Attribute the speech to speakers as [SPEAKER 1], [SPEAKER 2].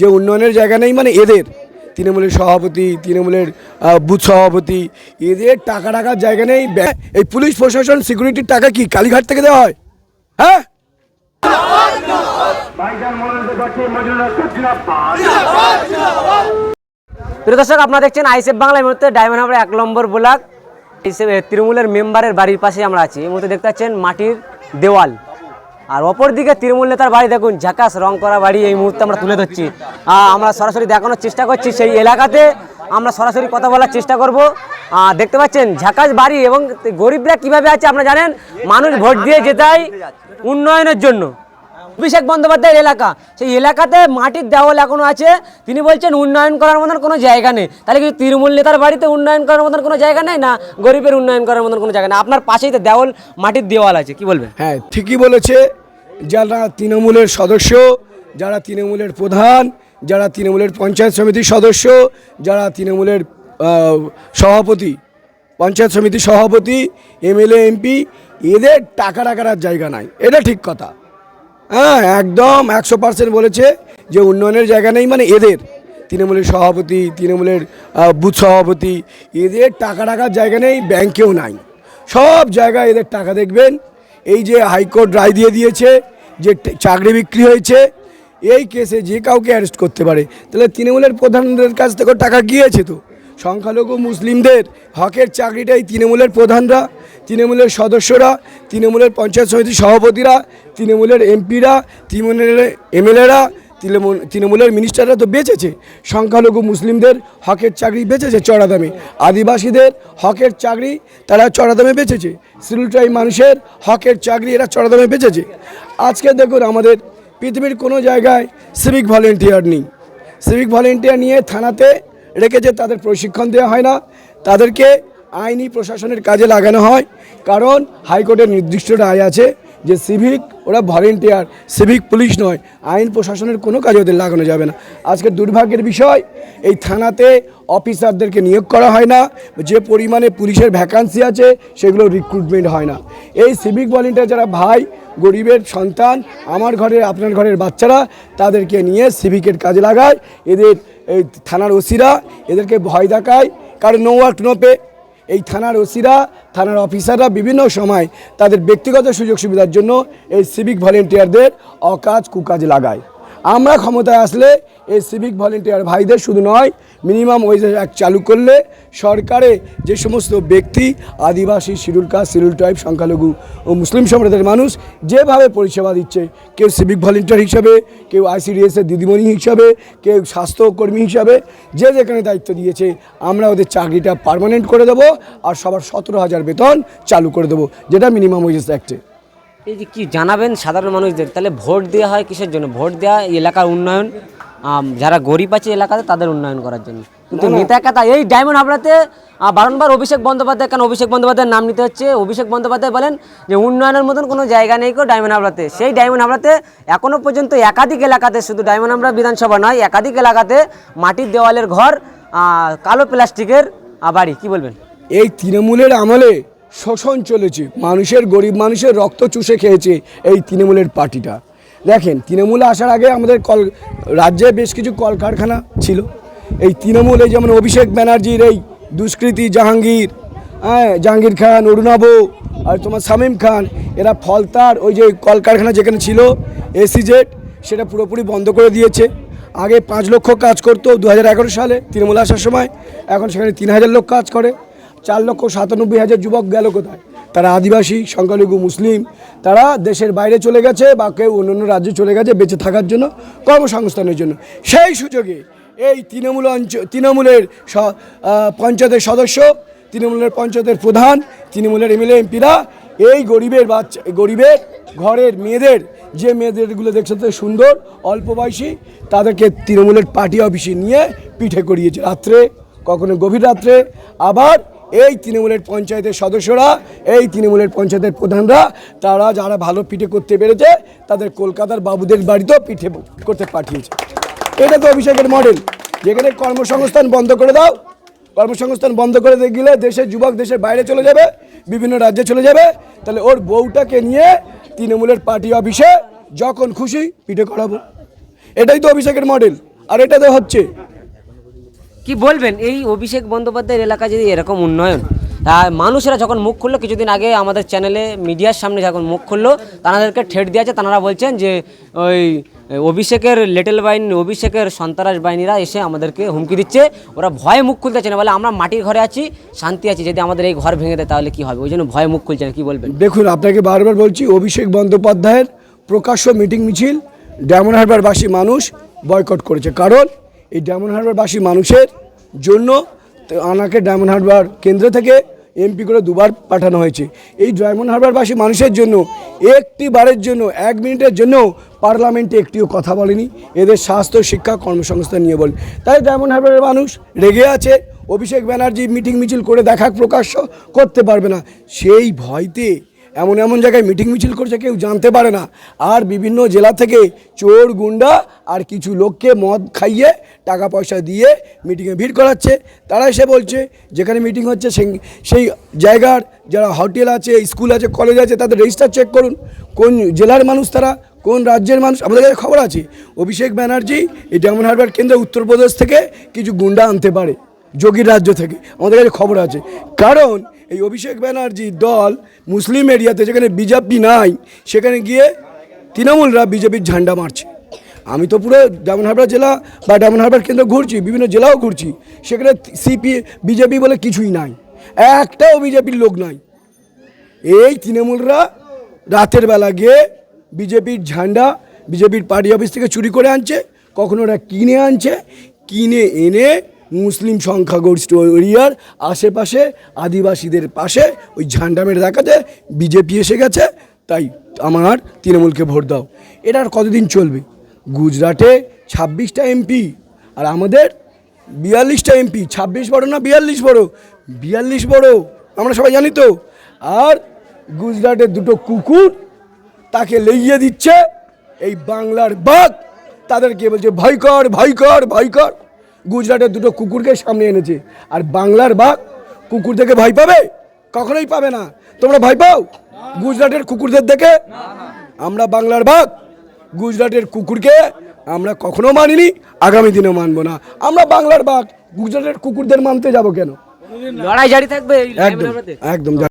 [SPEAKER 1] যে উন্নয়নের জায়গা নেই মানে এদের। তৃণমূলের সভাপতি, তৃণমূলের বুথ সভাপতি, এদের টাকা টাকার জায়গা নেই। এই পুলিশ প্রশাসন সিকিউরিটির টাকা কি কালীঘাট থেকে দেওয়া হয়? হ্যাঁ?
[SPEAKER 2] প্রিয় দর্শক, আপনারা দেখছেন আইসেফ বাংলা। এই মুহূর্তে ডায়মন্ড হাবড়া এক নম্বর ব্লক। তৃণমূলের মেম্বারের বাড়ির পাশে আমরা আছি। এই মুহূর্তে দেখতে পাচ্ছেন মাটির দেওয়াল। আর অপর দিকে তৃণমূল নেতার বাড়ি দেখুন, ঝাকাস রং করা বাড়ি এই মুহূর্তে আমরা তুলে ধরছি। আমরা সরাসরি দেখানোর চেষ্টা করছি, সেই এলাকাতে আমরা সরাসরি কথা বলার চেষ্টা করব। দেখতে পাচ্ছেন, ঝাকাস বাড়ি এবং গরিবরা কীভাবে আছে, আপনারা জানেন? মানুষ ভোট দিয়ে যেতাই উন্নয়নের জন্য। অভিষেক বন্দ্যোপাধ্যায়ের এলাকা। সেই এলাকাতে মাটির দেওয়াল এখনও আছে। তিনি বলছেন, উন্নয়ন করার মতন কোনো জায়গা নেই। তাহলে কি তৃণমূল নেতার বাড়িতে উন্নয়ন করার মতন কোনো জায়গা নেই, না গরিবের উন্নয়ন করার মতন কোনো জায়গা নেই? আপনার পাশেই তো দেওয়াল, মাটির দেওয়াল আছে, কি বলবেন?
[SPEAKER 1] হ্যাঁ ঠিকই বলেছে। যারা তৃণমূলের সদস্য, যারা তৃণমূলের প্রধান, যারা তৃণমূলের পঞ্চায়েত সমিতির সদস্য, যারা তৃণমূলের সভাপতি, পঞ্চায়েত সমিতির সভাপতি, এমএলএ, এমপি, এদের টাকা আর জায়গা নাই। এটা ঠিক কথা। হ্যাঁ একদম, একশো পার্সেন্ট বলেছে যে উন্নয়নের জায়গা নেই মানে এদের। তৃণমূলের সভাপতি, তৃণমূলের বুথ সভাপতি, এদের টাকা টাকার জায়গা নেই, ব্যাংকেও নাই। সব জায়গায় এদের টাকা দেখবেন। এই যে হাইকোর্ট রায় দিয়ে দিয়েছে যে চাকরি বিক্রি হয়েছে, এই কেসে যে কাউকে অ্যারেস্ট করতে পারে, তাহলে তৃণমূলের প্রধানদের কাছ থেকে টাকা গিয়েছে তো। সংখ্যালঘু মুসলিমদের হকের চাকরিটাই তৃণমূলের প্রধানরা, তৃণমূলের সদস্যরা, তৃণমূলের পঞ্চায়েত সমিতির সভাপতিরা, তৃণমূলের এমপিরা, তৃণমূলের এমএলএরা, তৃণমূল, তৃণমূলের মিনিস্টাররা তো বেঁচেছে। সংখ্যালঘু মুসলিমদের হকের চাকরি বেঁচেছে চড়া দামে আদিবাসীদের হকের চাকরি তারা চড়া দামে বেঁচেছে সিলুটাই মানুষের হকের চাকরি এরা চড়া দামে বেঁচেছে। আজকে দেখুন আমাদের পৃথিবীর কোনো জায়গায় সিভিক ভলেন্টিয়ার নেই। সিভিক ভলেন্টিয়ার নিয়ে থানাতে রেখেছে তাদের প্রশিক্ষণ দেওয়া হয় না, তাদেরকে আইনি প্রশাসনের কাজে লাগানো হয়। কারণ হাইকোর্টের নির্দিষ্ট রায় আছে যে সিভিক, ওরা ভলেন্টিয়ার, সিভিক পুলিশ নয়, আইন প্রশাসনের কোনো কাজে ওদের লাগানো যাবে না। আজকে দুর্ভাগ্যের বিষয়, এই থানাতে অফিসারদেরকে নিয়োগ করা হয় না, যে পরিমাণে পুলিশের ভ্যাকান্সি আছে, সেগুলো রিক্রুটমেন্ট হয় না। এই সিভিক ভলেন্টিয়ার যারা ভাই, গরিবের সন্তান, আমার ঘরের, আপনার ঘরের বাচ্চারা, তাদেরকে নিয়ে সিভিকের কাজে লাগায়। এদের এই থানার ওসিরা এদেরকে ভয় দেখায়, কারণ নো ওয়ার্ক নো পে এই থানার ওসিরা, থানার অফিসাররা বিভিন্ন সময় তাদের ব্যক্তিগত সুযোগ সুবিধার জন্য এই সিভিক ভলেন্টিয়ারদের অকাজ কুকাজ লাগায়। আমরা ক্ষমতায় আসলে এই সিভিক ভলেন্টিয়ার ভাইদের শুধু নয় মিনিমাম ওয়েজ অ্যাক্ট চালু করলে সরকারে যে সমস্ত ব্যক্তি, আদিবাসী শিডিউল কাস্ট শিডিউল ট্রাইব, সংখ্যালঘু ও মুসলিম সম্প্রদায়ের মানুষ যেভাবে পরিষেবা দিচ্ছে, কেউ সিভিক ভলেন্টিয়ার হিসাবে, কেউ আইসিডিএসের দিদিমণি হিসাবে, কেউ স্বাস্থ্যকর্মী হিসাবে, যে যেখানে দায়িত্ব দিয়েছে, আমরা ওদের চাকরিটা পার্মানেন্ট করে দেবো আর সবার সতেরো হাজার বেতন চালু করে দেবো, যেটা মিনিমাম ওয়েজেস অ্যাক্টে
[SPEAKER 2] এই যে কি জানাবেন সাধারণ মানুষদের? তাহলে ভোট দেওয়া হয় কিসের জন্য? ভোট দেওয়া এলাকার উন্নয়ন? যারা গরিব আছে এলাকাতে তাদের উন্নয়ন করার জন্য। কিন্তু নেতা কথা এই ডায়মন্ড হাবড়াতে বারংবার অভিষেক বন্দ্যোপাধ্যায় কেন অভিষেক বন্দ্যোপাধ্যায়ের নাম নিতে হচ্ছে? অভিষেক বন্দ্যোপাধ্যায় বলেন যে উন্নয়নের মতন কোনো জায়গা নেই কো ডায়মন্ড হাবড়াতে। সেই ডায়মন্ড হাবড়াতে এখনও পর্যন্ত একাধিক এলাকাতে শুধু ডায়মন্ড হাবড়া বিধানসভা নয় একাধিক এলাকাতে মাটির দেওয়ালের ঘর কালো প্লাস্টিকের বাড়ি। কি বলবেন?
[SPEAKER 1] এই তৃণমূলের আমলে শোষণ চলেছে। মানুষের গরিব মানুষের রক্ত চুষে খেয়েছে এই তৃণমূলের পার্টিটা। দেখেন, তৃণমূলে আসার আগে আমাদের কল, রাজ্যে বেশ কিছু কলকারখানা ছিল। এই তৃণমূলে যেমন অভিষেক ব্যানার্জির এই দুষ্কৃতি জাহাঙ্গীর হ্যাঁ জাহাঙ্গীর খান অরুণাব আর তোমার শামীম খান, এরা ফলতার ওই যে কলকারখানা যেখানে ছিল এসিজেড সেটা পুরোপুরি বন্ধ করে দিয়েছে। আগে পাঁচ লক্ষ কাজ করতো দু হাজার এগারো সালে তৃণমূল আসার সময়, এখন সেখানে তিন হাজার লোক কাজ করে। চার লক্ষ সাতানব্বই হাজার যুবক গেল কোথায়? তারা আদিবাসী, সংখ্যালঘু, মুসলিম, তারা দেশের বাইরে চলে গেছে বা কেউ অন্য অন্য রাজ্যে চলে গেছে বেঁচে থাকার জন্য, কর্মসংস্থানের জন্য। সেই সুযোগে এই তৃণমূল অঞ্চল তৃণমূলের পঞ্চায়েতের সদস্য, তৃণমূলের পঞ্চায়েতের প্রধান, তৃণমূলের এমএলএ, এমপিরা, এই গরিবের বাচ্চা, গরিবের ঘরের মেয়েদের, যে মেয়েদেরগুলো দেখছে তো সুন্দর, অল্প বয়সী, তাদেরকে তৃণমূলের পার্টি অফিসে নিয়ে পিঠে করিয়েছে। রাত্রে, কখনো গভীর রাত্রে, আবার এই তৃণমূলের পঞ্চায়েতের সদস্যরা, এই তৃণমূলের পঞ্চায়েতের প্রধানরা, তারা যারা ভালো পিঠে করতে পেরেছে, তাদের কলকাতার বাবুদের বাড়িতেও পিঠে করতে পাঠিয়েছে। এটা তো অভিষেকের মডেল যেখানে কর্মসংস্থান বন্ধ করে দাও, কর্মসংস্থান বন্ধ করে গেলে দেশের যুবক দেশের বাইরে চলে যাবে, বিভিন্ন রাজ্যে চলে যাবে। তাহলে ওর বউটাকে নিয়ে তৃণমূলের পার্টি অফিসে যখন খুশি পিঠে করাবো। এটাই তো অভিষেকের মডেল আর এটা তো হচ্ছে
[SPEAKER 2] কি বলবেন? এই অভিষেক বন্দ্যোপাধ্যায়ের এলাকা যদি এরকম উন্নয়ন মানুষেরা যখন মুখ খুললো, কিছুদিন আগে আমাদের চ্যানেলে, মিডিয়ার সামনে যখন মুখ খুললো, তাদেরকে ঠেট দিয়েছে তারা বলছেন যে, ওই অভিষেকের লিটল বাহিনী, অভিষেকের সন্ত্রাস বাহিনীরা এসে আমাদেরকে হুমকি দিচ্ছে। ওরা ভয়ে মুখ খুলতেছে না। বলে আমরা মাটির ঘরে আছি, শান্তি আছি। যদি আমাদের এই ঘর ভেঙে দেয়, তাহলে কি হবে? ওই জন্য ভয়ে মুখ খুলছে না। কি বলবেন?
[SPEAKER 1] দেখুন, আপনাকে বারবার বলছি, অভিষেক বন্দ্যোপাধ্যায়ের প্রকাশ্য মিটিং মিছিল ডায়মন্ড হারবারবাসী মানুষ বয়কট করেছে। কারণ এই ডায়মন্ড হারবারবাসী মানুষের জন্য আনাকে ডায়মন্ড হারবার কেন্দ্র থেকে এমপি করে দুবার পাঠানো হয়েছে। এই ডায়মন্ড হারবারবাসী মানুষের জন্য একটি বারের জন্য, এক মিনিটের জন্য পার্লামেন্টে একটিও কথা বলেনি। এদের স্বাস্থ্য, শিক্ষা, কর্মসংস্থান নিয়ে বলে। তাই ডায়মন্ড হারবারের মানুষ রেগে আছে, অভিষেক ব্যানার্জি মিটিং মিছিল করে দেখা প্রকাশ্য করতে পারবে না। সেই ভয়তে এমন এমন জায়গায় মিটিং মিছিল করছে, কেউ জানতে পারে না। আর বিভিন্ন জেলা থেকে চোর, গুন্ডা আর কিছু লোককে মদ খাইয়ে টাকা পয়সা দিয়ে মিটিংয়ে ভিড় করাচ্ছে। তারা এসে বলছে, যেখানে মিটিং হচ্ছে সেই- সেই জায়গার যারা হোটেল আছে, স্কুল আছে, কলেজ আছে, তাদের রেজিস্টার চেক করুন। কোন জেলার মানুষ তারা, কোন রাজ্যের মানুষ, আমাদের কাছে খবর আছে। অভিষেক ব্যানার্জি, এই ডায়মন্ড হারবার কেন্দ্রে উত্তরপ্রদেশ থেকে কিছু গুন্ডা আনতে পারে। যোগীর রাজ্য থেকে। আমাদের কাছে খবর আছে। কারণ এই অভিষেক ব্যানার্জির দল মুসলিম এরিয়াতে যেখানে বিজেপি নাই, সেখানে গিয়ে তৃণমূলরা বিজেপির ঝান্ডা মারছে। আমি তো পুরো ডায়মন্ড হারবার জেলা বা ডায়মন্ড হারবার কেন্দ্র ঘুরছি, বিভিন্ন জেলাও ঘুরছি। সেখানে সিপি, বিজেপি বলে কিছুই নাই। একটাও বিজেপির লোক নাই। এই তৃণমূলরা রাতের বেলা গিয়ে বিজেপির ঝান্ডা, বিজেপির পার্টি অফিস থেকে চুরি করে আনছে, কখনো ওরা কিনে আনছে, কিনে এনে মুসলিম সংখ্যাগরিষ্ঠ এরিয়ার আশেপাশে আদিবাসীদের পাশে ওই ঝান্ডা মেরে দেখাতে বিজেপি এসে গেছে, তাই আমার তৃণমূলকে ভোট দাও। এটা আর কতদিন চলবে? গুজরাটে ছাব্বিশটা এমপি, আর আমাদের বিয়াল্লিশটা এমপি। ছাব্বিশ বড় না বিয়াল্লিশ বড়? বিয়াল্লিশ বড়, আমরা সবাই জানি তো। আর গুজরাটের দুটো কুকুর তাকে লেগিয়ে দিচ্ছে, এই বাংলার বাঘ, তাদেরকে বলছে, ভয় কর ভয় কর ভয় কর। গুজরাটের দুটো কুকুরকে সামনে এনেছে। আর বাংলার বাঘ কুকুর দেখে ভয় পাবে? কখনোই পাবে না। তোমরা ভয় পাও? গুজরাটের কুকুরদের দেখে? আমরা বাংলার বাঘ গুজরাটের কুকুরকে আমরা কখনো মানিনি আগামী দিনেও মানবো না। আমরা বাংলার বাঘ গুজরাটের কুকুরদের মানতে যাব কেন?
[SPEAKER 2] লড়াই জারি থাকবে
[SPEAKER 1] একদম একদম।